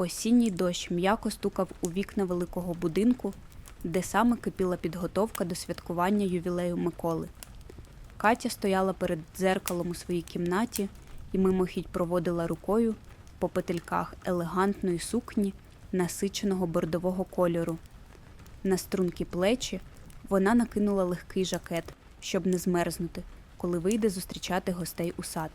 Осінній дощ м'яко стукав у вікна великого будинку, де саме кипіла підготовка до святкування ювілею Миколи. Катя стояла перед дзеркалом у своїй кімнаті і мимохідь проводила рукою по петельках елегантної сукні насиченого бордового кольору. На стрункі плечі вона накинула легкий жакет, щоб не змерзнути, коли вийде зустрічати гостей у сад.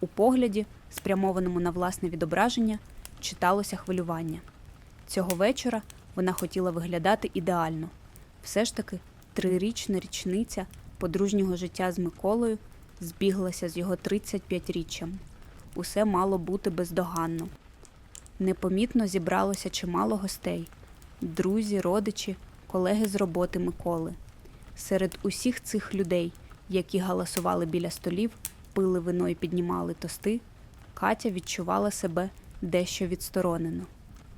У погляді, спрямованому на власне відображення, читалося хвилювання. Цього вечора вона хотіла виглядати ідеально. Все ж таки, трирічна річниця подружнього життя з Миколою збіглася з його 35-річчям. Усе мало бути бездоганно. Непомітно зібралося чимало гостей друзі, родичі, колеги з роботи Миколи. Серед усіх цих людей, які галасували біля столів, пили вино і піднімали тости, Катя відчувала себе дещо відсторонено.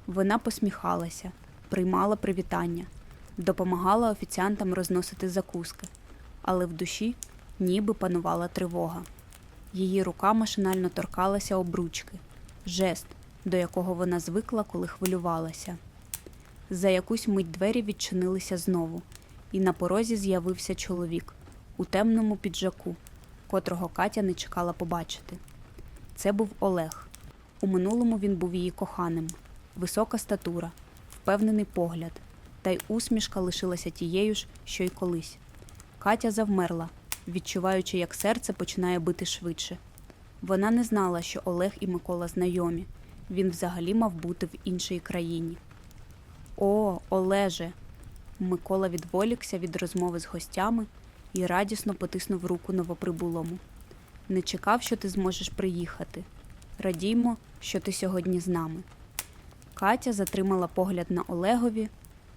Вона посміхалася, приймала привітання, допомагала офіціантам розносити закуски, але в душі ніби панувала тривога. Її рука машинально торкалася обручки, жест, до якого вона звикла, коли хвилювалася. За якусь мить двері відчинилися знову, і на порозі з'явився чоловік у темному піджаку, котрого Катя не чекала побачити. Це був Олег. У минулому він був її коханим, висока статура, впевнений погляд, та й усмішка лишилася тією ж, що й колись. Катя завмерла, відчуваючи, як серце починає бити швидше. Вона не знала, що Олег і Микола знайомі. Він взагалі мав бути в іншій країні. О, Олеже. Микола відволікся від розмови з гостями і радісно потиснув руку новоприбулому. Не чекав, що ти зможеш приїхати. Радіймо, що ти сьогодні з нами. Катя затримала погляд на Олегові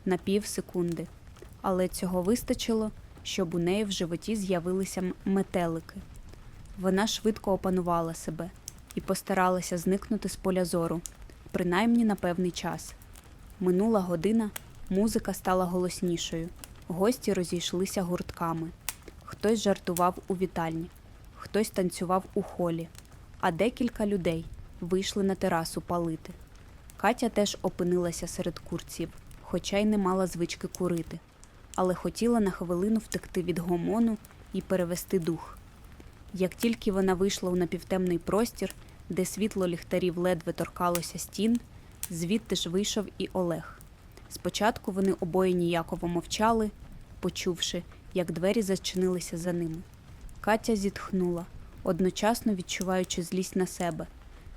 на пів секунди, але цього вистачило, щоб у неї в животі з'явилися метелики. Вона швидко опанувала себе і постаралася зникнути з поля зору, принаймні на певний час. Минула година, музика стала голоснішою, гості розійшлися гуртками. Хтось жартував у вітальні, хтось танцював у холі, а декілька людей вийшли на терасу палити. Катя теж опинилася серед курців, хоча й не мала звички курити, але хотіла на хвилину втекти від гомону і перевести дух. Як тільки вона вийшла у напівтемний простір, де світло ліхтарів ледве торкалося стін, звідти ж вийшов і Олег. Спочатку вони обоє ніяково мовчали, почувши, як двері зачинилися за ними. Катя зітхнула, одночасно відчуваючи злість на себе.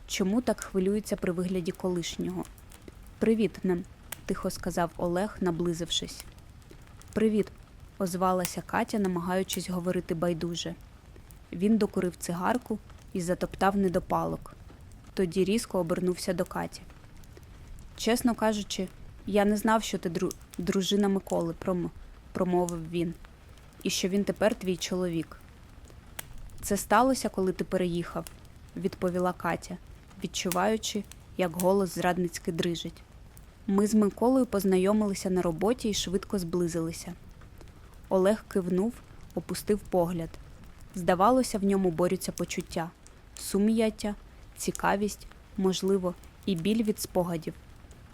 Чому так хвилюється при вигляді колишнього? Привіт, нем, тихо сказав Олег, наблизившись. Привіт, озвалася Катя, намагаючись говорити байдуже. Він докурив цигарку і затоптав недопалок. Тоді різко обернувся до Каті. Чесно кажучи, я не знав, що ти дру... дружина Миколи, пром... промовив він, і що він тепер твій чоловік. Це сталося, коли ти переїхав, відповіла Катя, відчуваючи, як голос зрадницьки дрижить. Ми з Миколою познайомилися на роботі і швидко зблизилися. Олег кивнув, опустив погляд. Здавалося, в ньому борються почуття, сум'яття, цікавість, можливо, і біль від спогадів.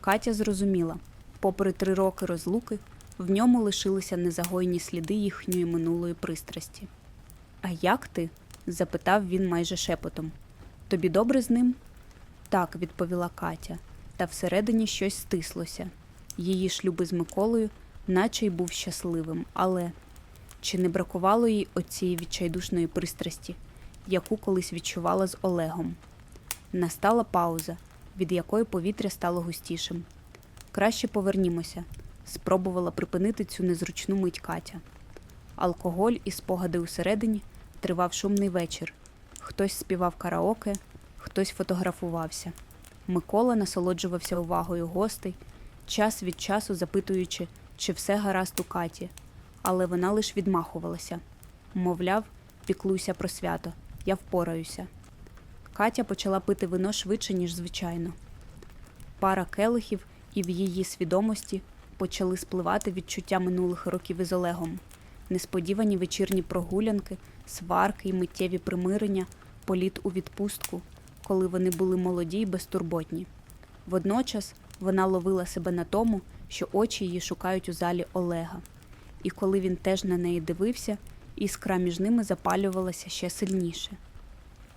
Катя зрозуміла, попри три роки розлуки, в ньому лишилися незагойні сліди їхньої минулої пристрасті. А як ти? запитав він майже шепотом. Тобі добре з ним? Так, відповіла Катя, та всередині щось стислося. Її шлюби з Миколою, наче й був щасливим, але чи не бракувало їй оцієї відчайдушної пристрасті, яку колись відчувала з Олегом? Настала пауза, від якої повітря стало густішим. Краще повернімося, спробувала припинити цю незручну мить Катя. Алкоголь і спогади усередині тривав шумний вечір. Хтось співав караоке, хтось фотографувався. Микола насолоджувався увагою гостей, час від часу запитуючи, чи все гаразд у Каті, але вона лиш відмахувалася. Мовляв, піклуйся про свято, я впораюся. Катя почала пити вино швидше, ніж звичайно. Пара келихів, і в її свідомості почали спливати відчуття минулих років із Олегом, несподівані вечірні прогулянки, сварки й миттєві примирення, політ у відпустку, коли вони були молоді й безтурботні. Водночас вона ловила себе на тому, що очі її шукають у залі Олега. І коли він теж на неї дивився, іскра між ними запалювалася ще сильніше.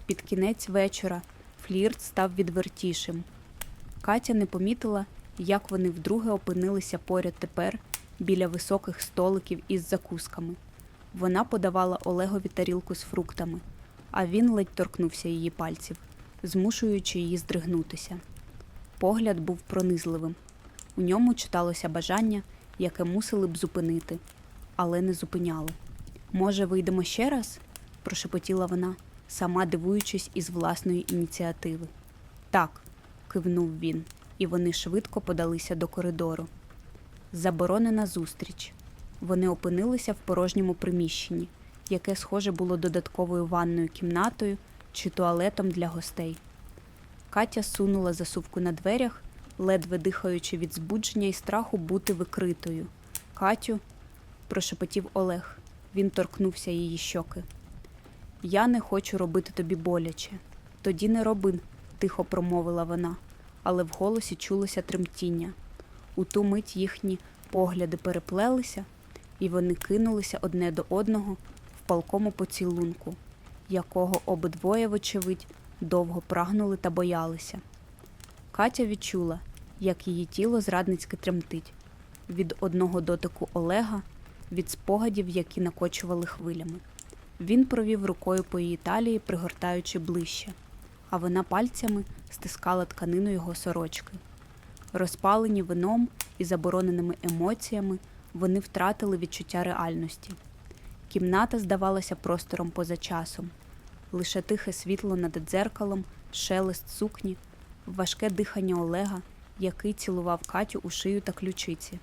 Під кінець вечора флірт став відвертішим. Катя не помітила, як вони вдруге опинилися поряд тепер біля високих столиків із закусками. Вона подавала Олегові тарілку з фруктами, а він ледь торкнувся її пальців, змушуючи її здригнутися. Погляд був пронизливим. У ньому читалося бажання, яке мусили б зупинити, але не зупиняли. Може, вийдемо ще раз? прошепотіла вона, сама дивуючись із власної ініціативи. Так, кивнув він, і вони швидко подалися до коридору. Заборонена зустріч. Вони опинилися в порожньому приміщенні, яке схоже було додатковою ванною кімнатою чи туалетом для гостей. Катя сунула засувку на дверях, ледве дихаючи від збудження і страху бути викритою. Катю, прошепотів Олег. Він торкнувся її щоки. Я не хочу робити тобі боляче. Тоді не роби, тихо промовила вона, але в голосі чулося тремтіння. У ту мить їхні погляди переплелися, і вони кинулися одне до одного в палкому поцілунку, якого обидвоє, вочевидь, довго прагнули та боялися. Катя відчула, як її тіло зрадницьки тремтить від одного дотику Олега, від спогадів, які накочували хвилями. Він провів рукою по її талії, пригортаючи ближче, а вона пальцями стискала тканину його сорочки. Розпалені вином і забороненими емоціями, вони втратили відчуття реальності. Кімната здавалася простором поза часом, лише тихе світло над дзеркалом, шелест сукні, важке дихання Олега, який цілував Катю у шию та ключиці.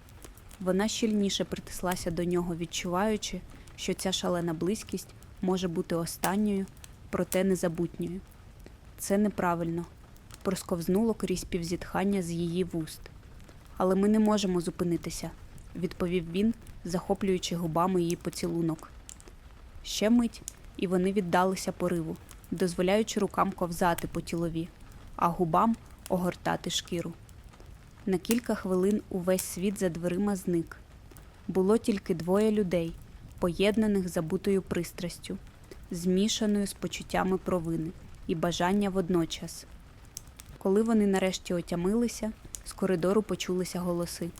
Вона щільніше притислася до нього, відчуваючи, що ця шалена близькість може бути останньою, проте незабутньою. Це неправильно, просковзнуло крізь півзітхання з її вуст. Але ми не можемо зупинитися, відповів він, захоплюючи губами її поцілунок. Ще мить, і вони віддалися пориву, дозволяючи рукам ковзати по тілові, а губам огортати шкіру. На кілька хвилин увесь світ за дверима зник. Було тільки двоє людей, поєднаних забутою пристрастю, змішаною з почуттями провини і бажання водночас. Коли вони нарешті отямилися, з коридору почулися голоси.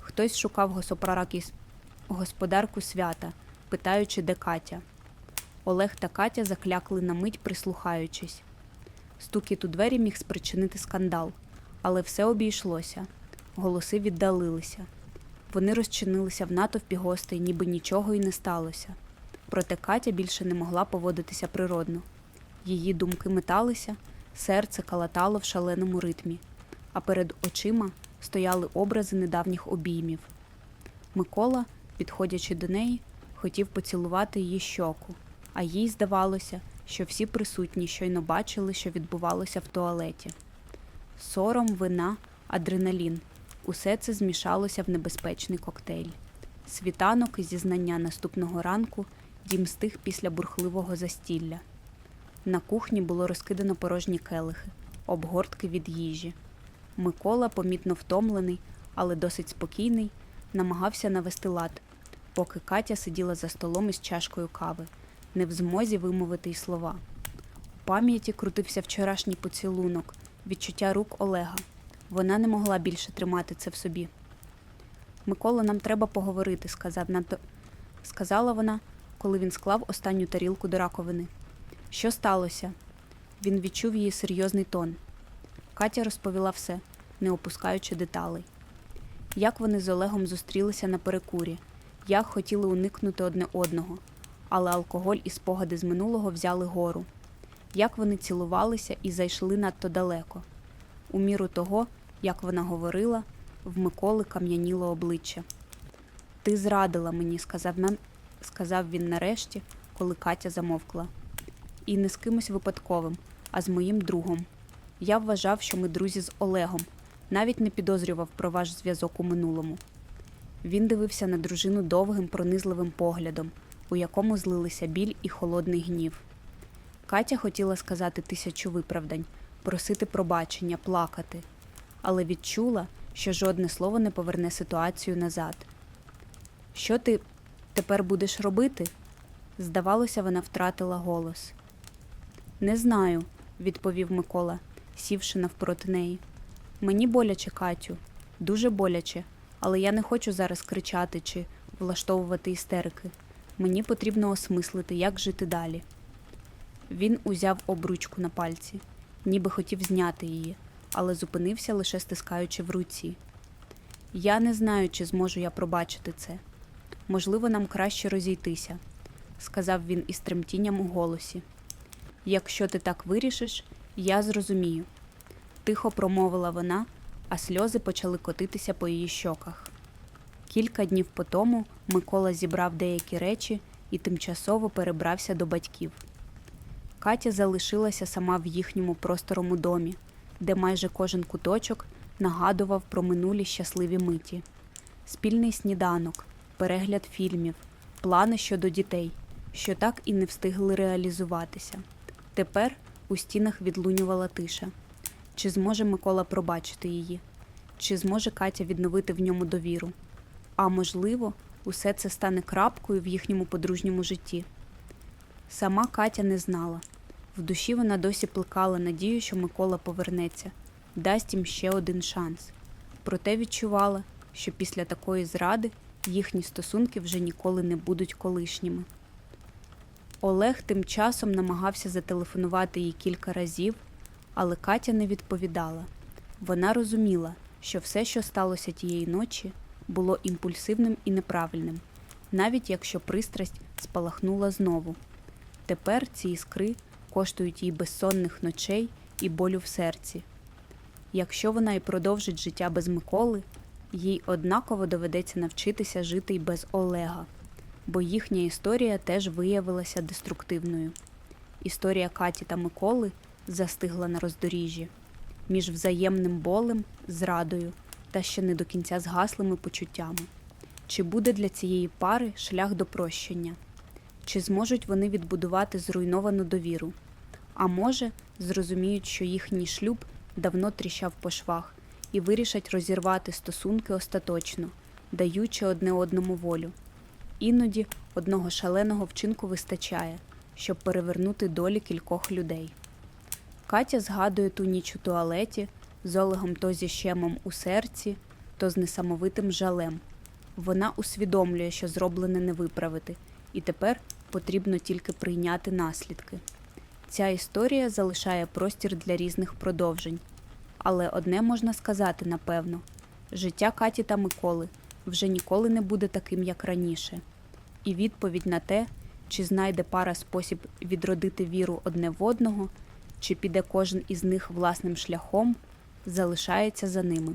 Хтось шукав госопраракі господарку свята, питаючи, де Катя. Олег та Катя заклякли на мить, прислухаючись. Стукіт у двері міг спричинити скандал, але все обійшлося. Голоси віддалилися. Вони розчинилися в натовпі гостей, ніби нічого й не сталося. Проте Катя більше не могла поводитися природно. Її думки металися, серце калатало в шаленому ритмі, а перед очима стояли образи недавніх обіймів. Микола, підходячи до неї, хотів поцілувати її щоку, а їй здавалося, що всі присутні щойно бачили, що відбувалося в туалеті. Сором, вина, адреналін усе це змішалося в небезпечний коктейль. Світанок зізнання наступного ранку дім стих після бурхливого застілля. На кухні було розкидано порожні келихи, обгортки від їжі. Микола, помітно втомлений, але досить спокійний, намагався навести лад, поки Катя сиділа за столом із чашкою кави, не в змозі вимовити й слова. У пам'яті крутився вчорашній поцілунок, відчуття рук Олега. Вона не могла більше тримати це в собі. Микола, нам треба поговорити, сказав надто... сказала вона, коли він склав останню тарілку до раковини. Що сталося? Він відчув її серйозний тон. Катя розповіла все, не опускаючи деталей. Як вони з Олегом зустрілися на перекурі, як хотіли уникнути одне одного, але алкоголь і спогади з минулого взяли гору, як вони цілувалися і зайшли надто далеко. У міру того, як вона говорила, в Миколи кам'яніло обличчя. Ти зрадила мені, сказав, сказав він нарешті, коли Катя замовкла. І не з кимось випадковим, а з моїм другом. Я вважав, що ми друзі з Олегом, навіть не підозрював про ваш зв'язок у минулому. Він дивився на дружину довгим, пронизливим поглядом, у якому злилися біль і холодний гнів. Катя хотіла сказати тисячу виправдань, просити пробачення, плакати, але відчула, що жодне слово не поверне ситуацію назад. Що ти тепер будеш робити? Здавалося, вона втратила голос. Не знаю, відповів Микола, сівши навпроти неї. Мені боляче, Катю, дуже боляче, але я не хочу зараз кричати чи влаштовувати істерики. Мені потрібно осмислити, як жити далі. Він узяв обручку на пальці, ніби хотів зняти її, але зупинився, лише стискаючи в руці. Я не знаю, чи зможу я пробачити це. Можливо, нам краще розійтися, сказав він із тремтінням у голосі. Якщо ти так вирішиш, я зрозумію. Тихо промовила вона, а сльози почали котитися по її щоках. Кілька днів по тому Микола зібрав деякі речі і тимчасово перебрався до батьків. Катя залишилася сама в їхньому просторому домі, де майже кожен куточок нагадував про минулі щасливі миті. Спільний сніданок, перегляд фільмів, плани щодо дітей, що так і не встигли реалізуватися. Тепер у стінах відлунювала тиша. Чи зможе Микола пробачити її? Чи зможе Катя відновити в ньому довіру? А можливо, усе це стане крапкою в їхньому подружньому житті. Сама Катя не знала. В душі вона досі плекала надію, що Микола повернеться, дасть їм ще один шанс. Проте відчувала, що після такої зради їхні стосунки вже ніколи не будуть колишніми. Олег тим часом намагався зателефонувати їй кілька разів, але Катя не відповідала. Вона розуміла, що все, що сталося тієї ночі, було імпульсивним і неправильним, навіть якщо пристрасть спалахнула знову. Тепер ці іскри коштують їй безсонних ночей і болю в серці. Якщо вона і продовжить життя без Миколи, їй однаково доведеться навчитися жити й без Олега, бо їхня історія теж виявилася деструктивною. Історія Каті та Миколи застигла на роздоріжжі між взаємним болем, зрадою та ще не до кінця згаслими почуттями. Чи буде для цієї пари шлях до прощення? Чи зможуть вони відбудувати зруйновану довіру? А може, зрозуміють, що їхній шлюб давно тріщав по швах і вирішать розірвати стосунки остаточно, даючи одне одному волю. Іноді одного шаленого вчинку вистачає, щоб перевернути долі кількох людей. Катя згадує ту ніч у туалеті з Олегом то зі щемом у серці, то з несамовитим жалем. Вона усвідомлює, що зроблене не виправити, і тепер потрібно тільки прийняти наслідки. Ця історія залишає простір для різних продовжень. Але одне можна сказати напевно: життя Каті та Миколи вже ніколи не буде таким, як раніше. І відповідь на те, чи знайде пара спосіб відродити віру одне в одного, чи піде кожен із них власним шляхом, залишається за ними.